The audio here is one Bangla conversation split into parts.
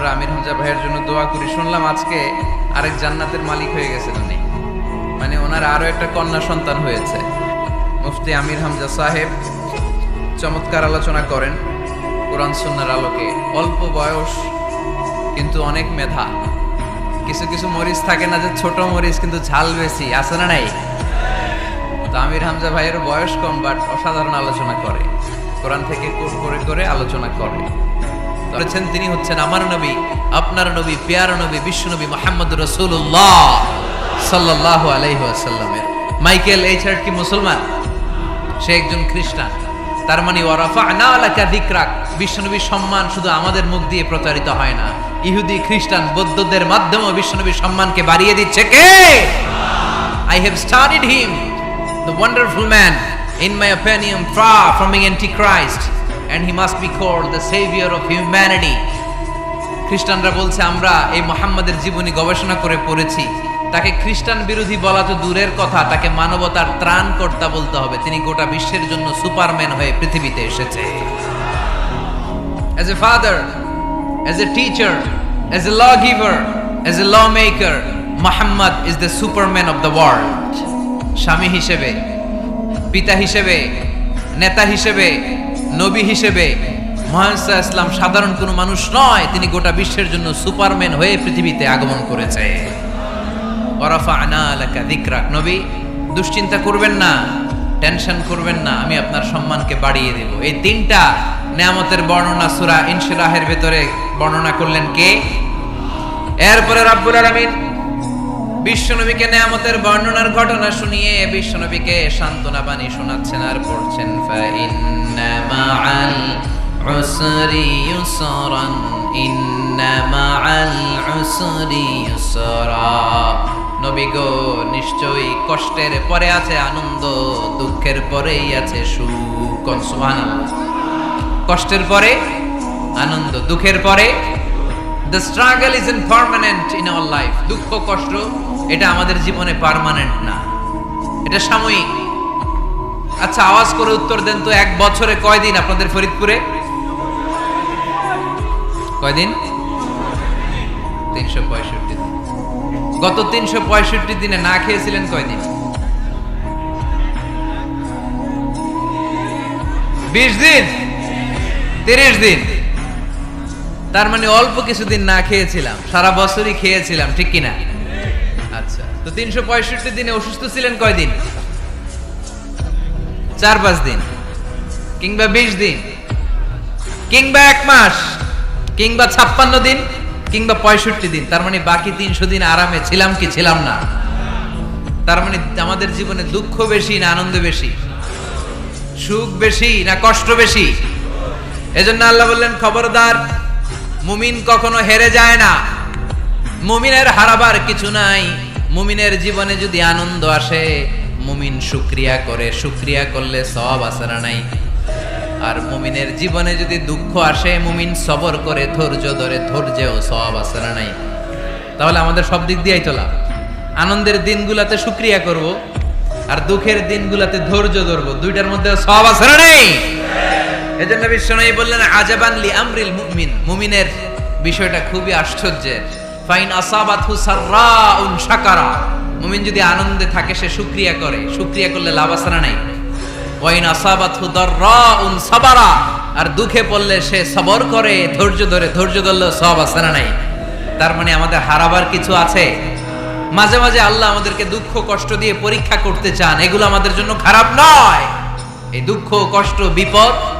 আমরা আমির হামজা ভাইয়ের জন্য দোয়া করি। শুনলাম আজকে আরেক জান্নাতের মালিক হয়ে গেছেন উনি। মানে ওনার আরও একটা কন্যা সন্তান হয়েছে। মুফতি আমির হামজা সাহেব চমৎকার আলোচনা করেন কোরআন সুন্নার আলোকে। অল্প বয়স, কিন্তু অনেক মেধা। কিছু কিছু মরিচ থাকে না যে ছোট মরিচ, কিন্তু ঝাল বেশি। আছে না নাই? তো আমির হামজা ভাইয়ের বয়স কম বাট অসাধারণ আলোচনা করে। কোরআন থেকে কোট করে করে আলোচনা করে। বলেছেন তিনি হচ্ছেন আমার নবী আপনার নবী পেয়ার নবী বিশ্ব নবী মোহাম্মদ রসুল্লাহ সাল্লাহ আলাইসাল্লামের মাইকেল এই ছাড় কি মুসলমান? সে একজন খ্রিস্টান। তার মানে ওয়ারাফা না আলাকা দিকরাক বিশ্বনবীর সম্মান শুধু আমাদের মুখ দিয়ে প্রচারিত হয় না। ইহুদি খ্রিস্টান বৌদ্ধদের মাধ্যমেও বিশ্বনবীর সম্মানকে বাড়িয়ে দিচ্ছে কে? I have studied him, the wonderful man, in my opinion, far from being antichrist, and he must be called the savior of humanity. খ্রিস্টানরা বলছে আমরা এই মোহাম্মদের জীবনী গবেষণা করে পড়েছি তাকে খ্রিস্টান বিরোধী বলা তো দূরের কথা তাকে মানবতার ত্রাণকর্তা বলতে হবে তিনি গোটা বিশ্বের জন্য সুপারম্যান হয়ে পৃথিবীতে এসেছে As a father, as a teacher, as a lawgiver, as a lawmaker, Muhammad is the superman of the world. স্বামী হিসেবে পিতা হিসেবে নেতা হিসেবে নবী হিসেবে মহানসা ইসলাম সাধারণ কোনো মানুষ নয়, তিনি গোটা বিশ্বের জন্য সুপারম্যান হয়ে পৃথিবীতে আগমন করেছে। ওরাফা আনা নবী, দুশ্চিন্তা করবেন না, টেনশন করবেন না, আমি আপনার সম্মানকে বাড়িয়ে দেব। এই তিনটা নেয়ামতের বর্ণনা সুরা ইনশিরাহের ভেতরে বর্ণনা করলেন কে? এরপরে রাব্বুল আলামিন বিশ্বনবীকে নেয়ামতের বর্ণনার ঘটনা শুনিয়ে বিশ্বনবীকে সান্ত্বনা বাণী শোনাচ্ছেন আর পড়ছেন নবী গো, নিশ্চয়ই কষ্টের পরে আছে আনন্দ, দুঃখের পরেই আছে সুখ। কষ্টের পরে, আনন্দ, দুঃখের পরে the struggle is in permanent in our life দুঃখ, কষ্ট, এটা আমাদের জীবনে পার্মানেন্ট না। এটা সাময়িক। আচ্ছা আওয়াজ করে উত্তর দেন তো, এক বছরে কয়দিন আপনাদের ফরিদপুরে? কয়দিন? তিনশো পঁয়ষট্টি দিন। গত তিনশো পঁয়ষট্টি দিনে না খেয়েছিলেন কয়দিন? বিশ দিন। তিরিশ দিন। তার মানে অল্প কিছুদিন না খেয়েছিলাম, সারা বছরই খেয়েছিলাম, ঠিক কিনা? আচ্ছা তো তিনশো পঁয়ষট্টি দিনে অসুস্থ ছিলেন কয়দিন? চার পাঁচ দিন, কিংবা বিশ দিন, কিংবা এক মাস, কিংবা ছাপ্পান্ন দিন, কিংবা পঁয়ষট্টি দিন, তার মানে বাকি তিনশো দিন আরামে ছিলাম কি ছিলাম না? তার মানে আমাদের জীবনে দুঃখ বেশি না আনন্দ বেশি? সুখ বেশি না কষ্ট বেশি? এজন্য আল্লাহ বললেন, খবরদার মুমিন কখনো হেরে যায় না। মুমিনের হারাবার কিছু নাই। মুমিনের জীবনে যদি আনন্দ আসে, মুমিন শুক্রিয়া করে। শুক্রিয়া করলে সব আসে না নাই। আর মুমিনের জীবনে যদি দুঃখ আসে, মুমিন সবর করে, ধৈর্য ধরে, ধৈর্যেও সব আসে না নাই। তাহলে আমাদের সব দিক দিয়েই চলা আনন্দের দিনগুলাতে শুক্রিয়া করব, আর দুঃখের দিনগুলাতে ধৈর্য ধরবো। দুইটার মধ্যে সব না নেই। এজন্য বিশ্বনবী বললেন, আজাবান লি আমরিল মুমিন। মুমিনের বিষয়টা খুবই আশ্চর্যের। ফাইন আসাবাতহু সাররাউন শাকারা। মুমিন যদি আনন্দে থাকে, সে শুকরিয়া করে। শুকরিয়া করলে লাভ না নাই? ওয়াইন আসাবাতহু দাররাউন সাবারা। আর দুঃখে পড়লে সে সবর করে, ধৈর্য ধরে, ধৈর্য ধরলে সব না নাই? তার মানে আমাদের হারাবার কিছু আছে? মাঝে মাঝে আল্লাহ আমাদেরকে দুঃখ কষ্ট দিয়ে পরীক্ষা করতে চান। এগুলো আমাদের জন্য খারাপ নয়। এই দুঃখ কষ্ট, বিপদ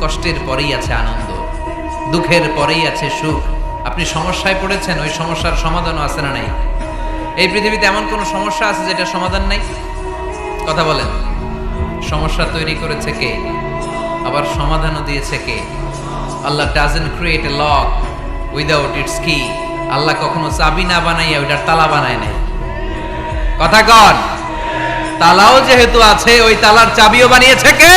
কষ্টের পরেই আছে আনন্দ। দুঃখের পরেই আছে সুখ। আপনি সমস্যায় পড়েছেন, ওই সমস্যার সমাধানও আছে না নাই? এই পৃথিবীতে এমন কোনো সমস্যা আছে যেটা সমাধান নাই? কথা বলেন। সমস্যা তৈরি করেছে কে? আবার সমাধানও দিয়েছে কে? Allah doesn't create a lock without its key Allah কখনো চাবি না বানাইয়া ওইটার তালা বানায় নাই। কথা কন। তালাও যেহেতু আছে, ওই তালার চাবিও বানিয়েছে কে?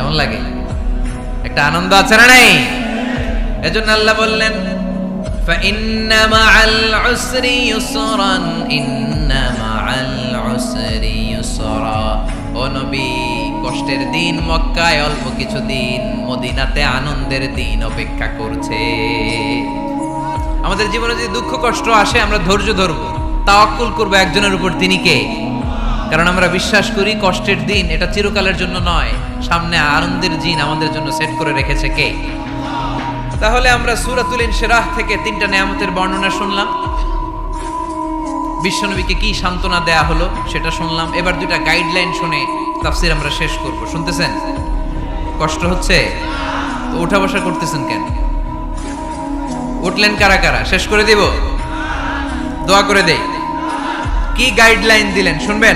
কেমন লাগে একটা আনন্দ আছে না নাই এজন্য আল্লাহ বললেন فإن مع العسر يسرا إن مع العسر يسرا ও নবী কষ্টের দিন মক্কায় অল্প কিছু দিন মদিনাতে আনন্দের দিন অপেক্ষা করছে আমাদের জীবনে যদি দুঃখ কষ্ট আসে আমরা ধৈর্য ধরবো তাওয়াক্কুল করবো একজনের উপর তিনি কে কারণ আমরা বিশ্বাস করি কষ্টের দিন এটা চিরকালের জন্য নয়। সামনে আনন্দের দিন আমাদের জন্য সেট করে রেখেছে কে? তাহলে আমরা সুরাতুল ইনশিরাহ থেকে তিনটা নিয়ামতের বর্ণনা শুনলাম। বিশ্বনবীকে কি সান্ত্বনা দেয়া হলো সেটা শুনলাম। এবার দুইটা গাইডলাইন শুনে তাফসির আমরা শেষ করব। শুনতেছেন? কষ্ট হচ্ছে? তো উঠা বসা করতেছেন কেন? উঠলেন কারা কারা? শেষ করে দিব? দোয়া করে দেই। কি গাইডলাইন দিলেন? শুনবেন?